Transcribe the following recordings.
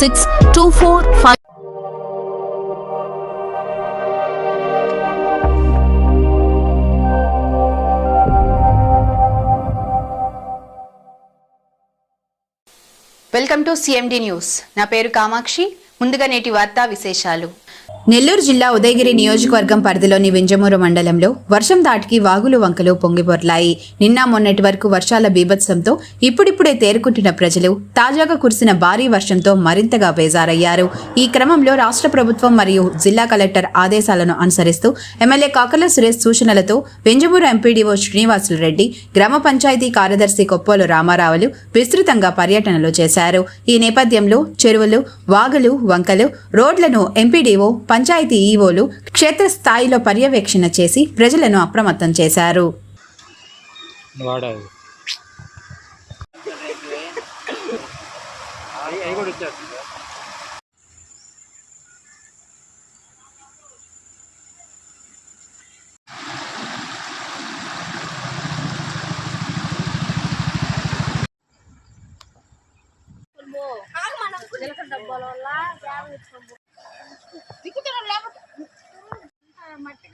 six two four five. Welcome to CMD news. నా పేరు కామాక్షి. ముందుగా నేటి వార్తా విశేషాలు. నెల్లూరు జిల్లా ఉదయగిరి నియోజకవర్గం పరిధిలోని వింజమూరు మండలంలో వర్షం దాటికి వాగులు వంకలు పొంగిపొర్లాయి. నిన్న మొన్నటి వరకు వర్షాల బీభత్సంతో ఇప్పుడిప్పుడే తేరుకుంటున్న ప్రజలు తాజాగా కురిసిన భారీ వర్షంతో మరింతగా బేజారయ్యారు. ఈ క్రమంలో రాష్ట్ర ప్రభుత్వం మరియు జిల్లా కలెక్టర్ ఆదేశాలను అనుసరిస్తూ ఎమ్మెల్యే కాకల సురేష్ సూచనలతో వెంజమూరు ఎంపీడీఓ శ్రీనివాసులు రెడ్డి గ్రామ పంచాయతీ కార్యదర్శి కొప్పోలు రామారావులు విస్తృతంగా పర్యటనలు చేశారు. ఈ నేపథ్యంలో చెరువులు వాగులు వంకలు రోడ్లను ఎంపీడీఓ పంచాయతీ ఈవోలు క్షేత్రస్థాయిలో పర్యవేక్షణ చేసి ప్రజలను అప్రమత్తం చేశారు. వాడాలి.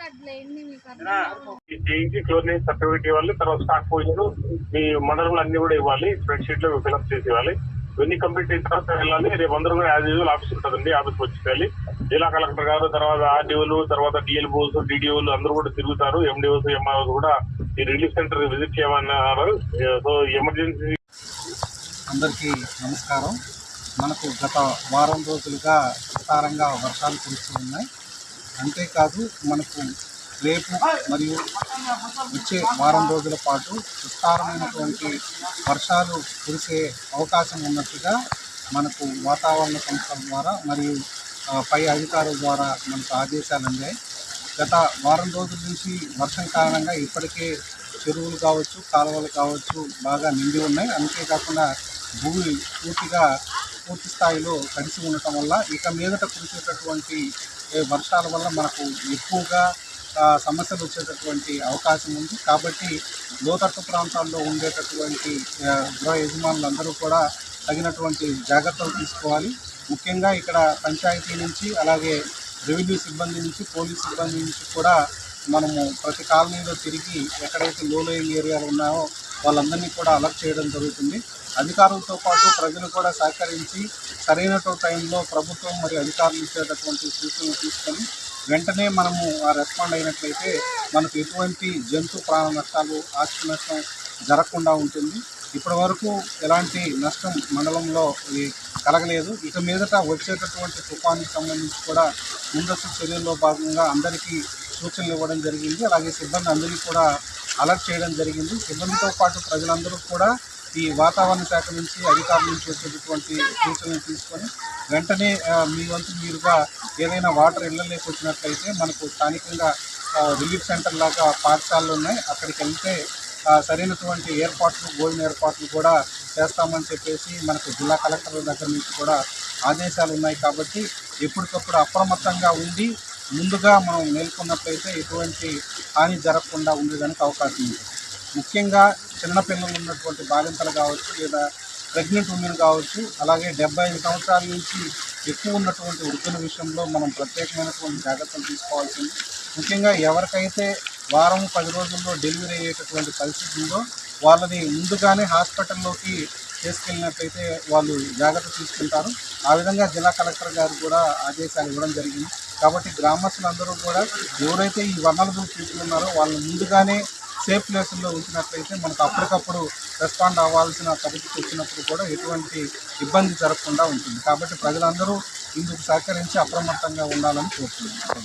మట్టి గడ్డలు ఎన్ని మీకు ఈ చేయించి క్లోరినేజ్ సర్టిఫికేట్ ఇవ్వాలి తర్వాత స్టాక్ పోయినారు మీ మండలంలో అన్ని కూడా ఇవ్వాలి స్ప్రెడ్ షీట్లో ఫిల్అప్ చేసి ఇవ్వాలి. ఇవన్నీ కంప్లీట్ అయిన తర్వాత వెళ్ళాలి రేపు అందరూ కూడా యాజ్ యూజువల్ ఆఫీస్ ఉంటుందండి ఆఫీస్కి వచ్చేయాలి జిల్లా కలెక్టర్ గారు తర్వాత ఆర్డీఓలు తర్వాత డిఎల్ఓస్ డిడిఓలు అందరూ కూడా తిరుగుతారు ఎండిఓస్ ఎంఆర్ఓస్ కూడా ఈ రిలీఫ్ సెంటర్ విజిట్ చేయమన్నారు. సో ఎమర్జెన్సీ అందరికీ నమస్కారం. మనకు గత వారం రోజులుగా విస్తారంగా వర్షాలు కురుస్తూ ఉన్నాయి. అంతేకాదు మనకు రేపు మరియు వచ్చే వారం రోజుల పాటు విస్తారమైనటువంటి వర్షాలు కురిసే అవకాశం ఉన్నట్టుగా మనకు వాతావరణ సంస్థల ద్వారా మరియు పై అధికారుల ద్వారా మనకు ఆదేశాలు అందాయి. గత వారం రోజుల నుంచి వర్షం కారణంగా ఇప్పటికే చెరువులు కావచ్చు కాలువలు కావచ్చు బాగా నిండి ఉన్నాయి. అంతేకాకుండా భూమి పూర్తిగా పూర్తి స్థాయిలో కలిసి ఉండటం వల్ల ఇక మీదట కురిసేటటువంటి వర్షాల వల్ల మనకు ఎక్కువగా సమస్యలు వచ్చేటటువంటి అవకాశం ఉంది. కాబట్టి లోతట్టు ప్రాంతాల్లో ఉండేటటువంటి గృహ యజమానులందరూ కూడా తగినటువంటి జాగ్రత్తలు తీసుకోవాలి. ముఖ్యంగా ఇక్కడ పంచాయతీ నుంచి అలాగే రెవెన్యూ సిబ్బంది నుంచి పోలీస్ సిబ్బంది నుంచి కూడా మనము ప్రతి కాలనీలో తిరిగి ఎక్కడైతే లో లేయింగ్ ఏరియాలు ఉన్నాయో వాళ్ళందరినీ కూడా అలర్ట్ చేయడం జరుగుతుంది. అధికారులతో పాటు ప్రజలు కూడా సహకరించి సరైనటువంటి టైంలో ప్రభుత్వం మరియు అధికారులు ఇచ్చేటటువంటి సూచనలు తీసుకొని వెంటనే మనము ఆ రెస్పాండ్ అయినట్లయితే మనకు ఎటువంటి జంతు ప్రాణ నష్టాలు ఆస్తి నష్టం జరగకుండా ఉంటుంది. ఇప్పటి వరకు ఎలాంటి నష్టం మండలంలో కలగలేదు. ఇక మీదట వచ్చేటటువంటి తుఫానికి సంబంధించి కూడా ముందస్తు చర్యల్లో భాగంగా అందరికీ సూచనలు ఇవ్వడం జరిగింది. అలాగే సిబ్బంది అందరికీ కూడా అలర్ట్ చేయడం జరిగింది. సిబ్బందితో పాటు ప్రజలందరూ కూడా ఈ వాతావరణ శాఖ నుంచి అధికారుల నుంచి వచ్చేటటువంటి సూచనలు తీసుకొని వెంటనే మీ వంతు మీరుగా ఏదైనా వాటర్ ఇళ్ళలోకి వచ్చినట్లయితే మనకు స్థానికంగా రిలీఫ్ సెంటర్ లాగా పాఠశాలలు ఉన్నాయి. అక్కడికి వెళ్తే సరైనటువంటి ఏర్పాట్లు భోజన ఏర్పాట్లు కూడా చేస్తామని చెప్పేసి మనకు జిల్లా కలెక్టర్ దగ్గర నుంచి కూడా ఆదేశాలు ఉన్నాయి. కాబట్టి ఎప్పటికప్పుడు అప్రమత్తంగా ఉండి ముందుగా మనం మేల్కొన్నట్లయితే ఎటువంటి హాని జరగకుండా ఉండేదానికి అవకాశం ఉంది. ముఖ్యంగా చిన్నపిల్లలు ఉన్నటువంటి బాలింతలు కావచ్చు లేదా ప్రెగ్నెంట్ ఉమెన్ కావచ్చు అలాగే డెబ్బై ఐదు సంవత్సరాల నుంచి ఎక్కువ ఉన్నటువంటి వృద్ధుల విషయంలో మనం ప్రత్యేకమైనటువంటి జాగ్రత్తలు తీసుకోవాల్సింది ముఖ్యంగా ఎవరికైతే వారం పది రోజుల్లో డెలివరీ అయ్యేటటువంటి పరిస్థితి ఉందో వాళ్ళని ముందుగానే హాస్పిటల్లోకి తీసుకెళ్ళినట్లయితే వాళ్ళు జాగ్రత్త తీసుకుంటారు. ఆ విధంగా జిల్లా కలెక్టర్ గారు కూడా ఆదేశాలు ఇవ్వడం జరిగింది. కాబట్టి గ్రామస్తులందరూ కూడా ఎవరైతే ఈ వనరులు తీసుకున్నారో వాళ్ళు ముందుగానే సేఫ్ ప్లేసుల్లో ఉంచినట్లయితే మనకు అప్పటికప్పుడు రెస్పాండ్ అవ్వాల్సిన పరిస్థితి వచ్చినప్పుడు కూడా ఎటువంటి ఇబ్బంది జరగకుండా ఉంటుంది. కాబట్టి ప్రజలందరూ ఇందుకు సహకరించి అప్రమత్తంగా ఉండాలని కోరుతున్నాను